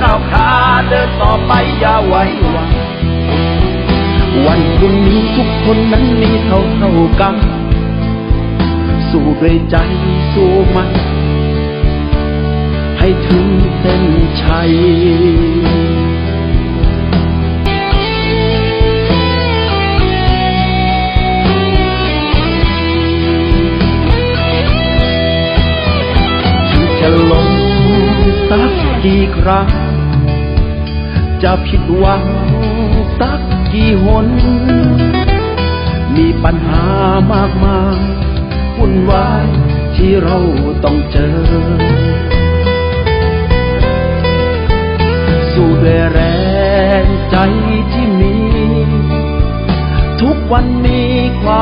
ก้าวขาเดินต่อไปอย่าไว้วางวันพรุ่งนี้ทุกคนนั้นมีเท่าเท่ากัน สู้ด้วยใจสู้มัน ให้ถึงเส้นชัย กี่ครั้ง จะผิดหวังสักกี่หน มีปัญหามากมายวุ่นวายที่เราต้องเจอ สู้ด้วยแรงใจที่มี ทุกวันมีความ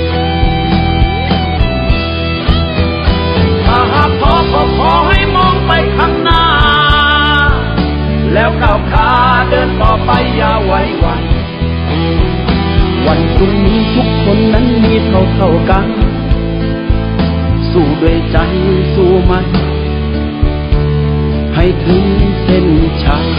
เขาเข้ากัน สู้ด้วยใจสู้มัน ให้ถึงเส้นชัย